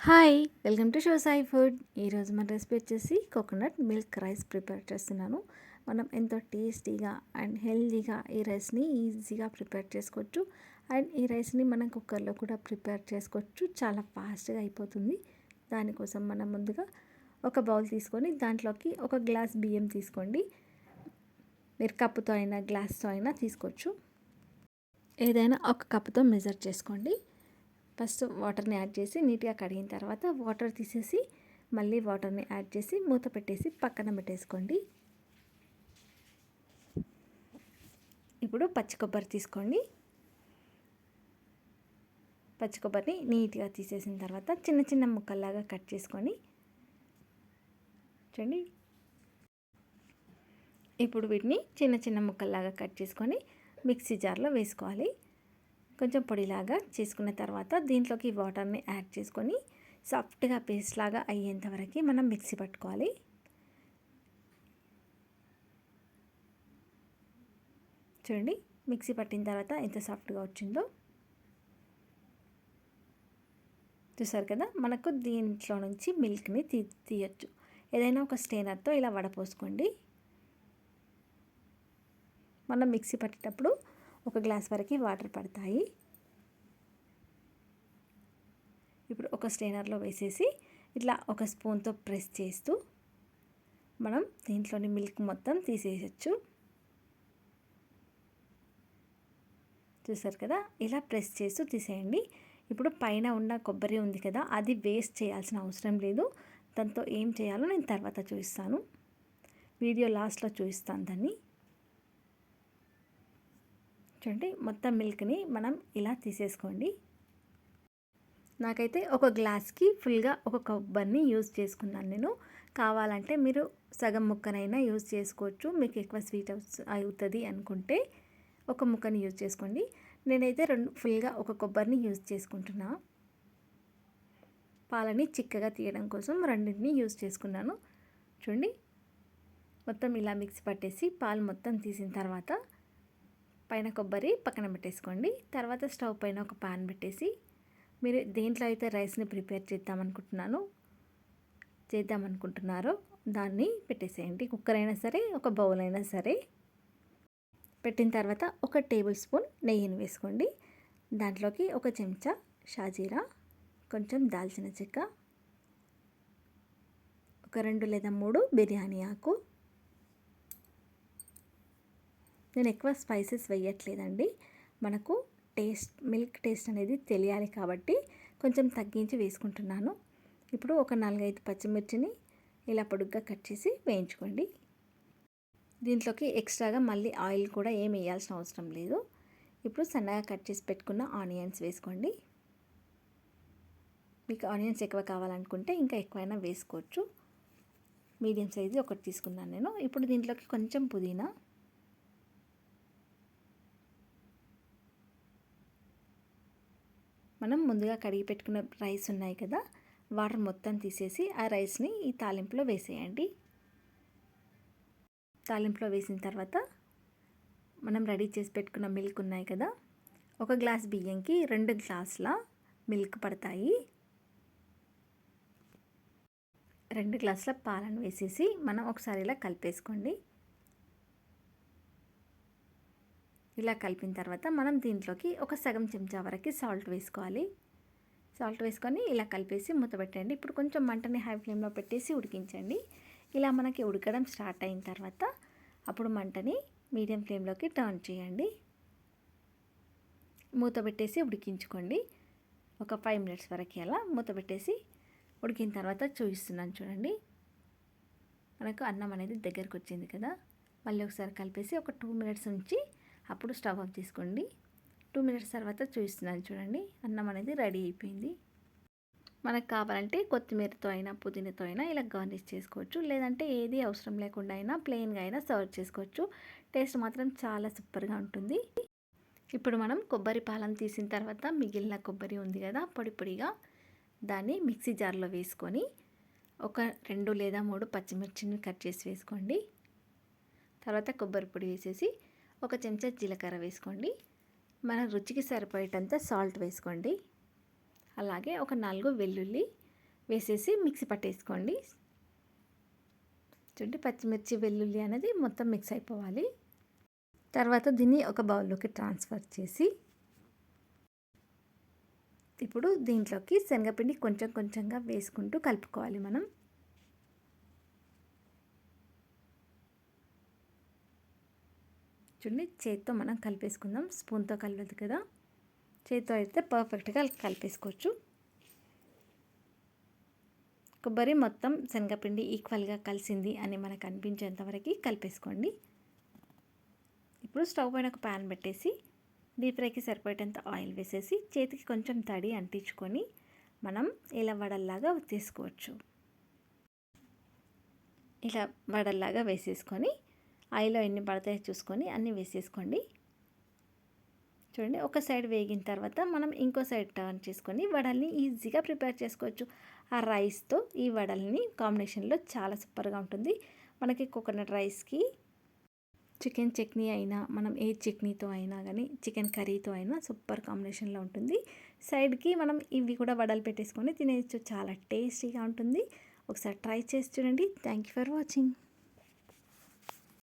Hi welcome to show Sai food. ఈరోజు మన recipe వచ్చేసి కోకోనట్ మిల్క్ రైస్ ప్రిపేర్ చేస్తున్నాను. మనం ఎంతో టేస్టీగా అండ్ హెల్తీగా ఈ రైస్ని ఈజీగా ప్రిపేర్ చేసుకోవచ్చు. అండ్ ఈ రైస్ని మనం కుక్కర్లో కూడా ప్రిపేర్ చేసుకోవచ్చు. చాలా ఫాస్ట్గా అయిపోతుంది. దానికోసం మనం ముందుగా ఒక బౌల్ తీసుకొని దాంట్లోకి ఒక గ్లాస్ బియ్యం తీసుకోండి. మీరు కప్పుతో అయినా గ్లాస్తో అయినా తీసుకోవచ్చు. ఏదైనా ఒక కప్పుతో మెజర్ చేసుకోండి. ఫస్ట్ వాటర్ని యాడ్ చేసి నీట్గా కడిగిన తర్వాత వాటర్ తీసేసి మళ్ళీ వాటర్ని యాడ్ చేసి మూత పెట్టేసి పక్కన పెట్టేసుకోండి. ఇప్పుడు పచ్చి కొబ్బరి తీసుకోండి. పచ్చి కొబ్బరిని నీట్గా తీసేసిన తర్వాత చిన్న చిన్న ముక్కల్లాగా కట్ చేసుకొని చూడండి. ఇప్పుడు వీటిని చిన్న చిన్న ముక్కల్లాగా కట్ చేసుకొని మిక్సీ జార్లో వేసుకోవాలి. కొంచెం పొడిలాగా చేసుకున్న తర్వాత దీంట్లోకి వాటర్ని యాడ్ చేసుకొని సాఫ్ట్గా పేస్ట్ లాగా అయ్యేంతవరకు మనం మిక్సీ పట్టుకోవాలి. చూడండి మిక్సీ పట్టిన తర్వాత ఎంత సాఫ్ట్గా వచ్చిందో. చూసారు కదా మనకు దీంట్లో నుంచి మిల్క్ని తీ తీయచ్చు. ఏదైనా ఒక స్టేనర్తో ఇలా వడపోసుకోండి. మనం మిక్సీ పట్టేటప్పుడు ఒక గ్లాస్ వరకు వాటర్ పడతాయి. ఇప్పుడు ఒక స్ట్రైనర్లో వేసేసి ఇట్లా ఒక స్పూన్తో ప్రెస్ చేస్తూ మనం దీంట్లోని మిల్క్ మొత్తం తీసేయచ్చు. చూసారు కదా? ఇలా ప్రెస్ చేస్తూ తీసేయండి. ఇప్పుడు పైన ఉన్న కొబ్బరి ఉంది కదా అది వేస్ట్ చేయాల్సిన అవసరం లేదు. దాంతో ఏం చేయాలో నేను తర్వాత చూపిస్తాను. వీడియో లాస్ట్లో చూపిస్తాను దాన్ని. చూడండి మొత్తం మిల్క్ని మనం ఇలా తీసేసుకోండి. నాకైతే ఒక గ్లాస్కి ఫుల్గా ఒక కొబ్బరిని యూజ్ చేసుకున్నాను నేను. కావాలంటే మీరు సగం ముక్కనైనా యూజ్ చేసుకోవచ్చు. మీకు ఎక్కువ స్వీట్ అవుతుంది అనుకుంటే ఒక ముక్కని యూజ్ చేసుకోండి. నేనైతే రెండు ఫుల్గా ఒక కొబ్బరిని యూజ్ చేసుకుంటున్నా. పాలని చిక్కగా తీయడం కోసం రెండింటిని యూజ్ చేసుకున్నాను. చూడండి మొత్తం ఇలా మిక్సీ పట్టేసి పాలు మొత్తం తీసిన తర్వాత పైన కొబ్బరి పక్కన పెట్టేసుకోండి. తర్వాత స్టవ్ పైన ఒక పాన్ పెట్టేసి మీరు దేంట్లో అయితే రైస్ని ప్రిపేర్ చేద్దామనుకుంటున్నాను చేద్దామనుకుంటున్నారో దాన్ని పెట్టేసేయండి. కుక్కర్ అయినా సరే ఒక బౌల్ అయినా సరే. పెట్టిన తర్వాత ఒక టేబుల్ స్పూన్ నెయ్యిని వేసుకోండి. దాంట్లోకి ఒక చెంచా షాజీరా కొంచెం దాల్చిన చెక్క ఒక రెండు లేదా మూడు బిర్యానీ ఆకు నేను ఎక్కువ స్పైసెస్ వేయట్లేదండి. మనకు టేస్ట్ మిల్క్ టేస్ట్ అనేది తెలియాలి కాబట్టి కొంచెం తగ్గించి వేసుకుంటున్నాను. ఇప్పుడు ఒక నాలుగైదు పచ్చిమిర్చిని ఇలా పొడుగ్గా కట్ చేసి వేయించుకోండి. దీంట్లోకి ఎక్స్ట్రాగా మళ్ళీ ఆయిల్ కూడా ఏం వేయాల్సిన అవసరం లేదు. ఇప్పుడు సన్నగా కట్ చేసి పెట్టుకున్న ఆనియన్స్ వేసుకోండి. మీకు ఆనియన్స్ ఎక్కువ కావాలనుకుంటే ఇంకా ఎక్కువైనా వేసుకోవచ్చు. మీడియం సైజు ఒకటి తీసుకున్నాను నేను. ఇప్పుడు దీంట్లోకి కొంచెం పుదీనా మనం ముందుగా కడిగి పెట్టుకున్న రైస్ ఉన్నాయి కదా వాటర్ మొత్తం తీసేసి ఆ రైస్ని ఈ తాలింపులో వేసేయండి. తాలింపులో వేసిన తర్వాత మనం రెడీ చేసి పెట్టుకున్న మిల్క్ ఉన్నాయి కదా ఒక గ్లాస్ బియ్యంకి రెండు గ్లాసుల మిల్క్ పడతాయి. రెండు గ్లాసుల పాలను వేసేసి మనం ఒకసారి ఇలా కలిపేసుకోండి. ఇలా కలిపిన తర్వాత మనం దీంట్లోకి ఒక సగం చెంచా వరకు సాల్ట్ వేసుకోవాలి. సాల్ట్ వేసుకొని ఇలా కలిపేసి మూత పెట్టండి ఇప్పుడు కొంచెం మంటని హై ఫ్లేమ్లో పెట్టేసి ఉడికించండి. ఇలా మనకి ఉడకడం స్టార్ట్ అయిన తర్వాత అప్పుడు మంటని మీడియం ఫ్లేమ్లోకి టర్న్ చేయండి. మూత పెట్టేసి ఉడికించుకోండి. ఒక ఫైవ్ మినిట్స్ వరకు అలా మూత పెట్టేసి ఉడికిన తర్వాత చూపిస్తున్నాను చూడండి. మనకు అన్నం అనేది దగ్గరకు వచ్చింది కదా. మళ్ళీ ఒకసారి కలిపేసి ఒక టూ మినిట్స్ ఉంచి అప్పుడు స్టవ్ ఆఫ్ చేసుకోండి. టూ మినిట్స్ తర్వాత చూస్తున్నాను చూడండి. అన్నం అనేది రెడీ అయిపోయింది. మనకు కావాలంటే కొత్తిమీరతో అయినా పుదీనాతో అయినా ఇలా గార్నిష్ చేసుకోవచ్చు. లేదంటే ఏది అవసరం లేకుండా అయినా ప్లెయిన్గా అయినా సర్వ్ చేసుకోవచ్చు. టేస్ట్ మాత్రం చాలా సూపర్గా ఉంటుంది. ఇప్పుడు మనం కొబ్బరి పాలం తీసిన తర్వాత మిగిలిన కొబ్బరి ఉంది కదా పొడి పొడిగా దాన్ని మిక్సీ జార్లో వేసుకొని ఒక రెండు లేదా మూడు పచ్చిమిర్చిని కట్ చేసి వేసుకోండి. తర్వాత కొబ్బరి పొడి వేసేసి ఒక చెంచా జీలకర్ర వేసుకోండి. మన రుచికి సరిపోయేటంత సాల్ట్ వేసుకోండి. అలాగే ఒక నాలుగు వెల్లుల్లి వేసేసి మిక్సీ పట్టేసుకోండి. చూడండి పచ్చిమిర్చి వెల్లుల్లి అనేది మొత్తం మిక్స్ అయిపోవాలి. తర్వాత దీన్ని ఒక బౌల్లోకి ట్రాన్స్ఫర్ చేసి ఇప్పుడు దీంట్లోకి శనగపిండి కొంచెం కొంచెంగా వేసుకుంటూ కలుపుకోవాలి మనం. చూడండి చేతితో మనం కలిపేసుకుందాం. స్పూన్తో కలవదు కదా. చేతితో అయితే పర్ఫెక్ట్గా కలిపేసుకోవచ్చు. కొబ్బరి మొత్తం శనగపిండి ఈక్వల్గా కలిసింది అని మనకు అనిపించేంత వరకు కలిపేసుకోండి. ఇప్పుడు స్టవ్ పైన ఒక ప్యాన్ పెట్టేసి డీప్ ఫ్రైకి సరిపోయేటంత ఆయిల్ వేసేసి చేతికి కొంచెం తడి అంటించుకొని మనం ఇలా వడల్లాగా తీసుకోవచ్చు. ఇలా వడల్లాగా వేసేసుకొని ఆయిల్లో ఎన్ని పడతాయో చూసుకొని అన్నీ వేసేసుకోండి. చూడండి ఒక సైడ్ వేగిన తర్వాత మనం ఇంకో సైడ్ టర్న్ చేసుకొని వడల్ని ఈజీగా ప్రిపేర్ చేసుకోవచ్చు. ఆ రైస్తో ఈ వడల్ని కాంబినేషన్లో చాలా సూపర్గా ఉంటుంది. మనకి కోకోనట్ రైస్కి చికెన్ చట్నీ అయినా మనం ఏ చట్నీతో అయినా కానీ చికెన్ కర్రీతో అయినా సూపర్ కాంబినేషన్లో ఉంటుంది. సైడ్కి మనం ఇవి కూడా వడలు పెట్టేసుకొని తినేయచ్చు. చాలా టేస్టీగా ఉంటుంది. ఒకసారి ట్రై చేసి చూడండి. Thank you for watching.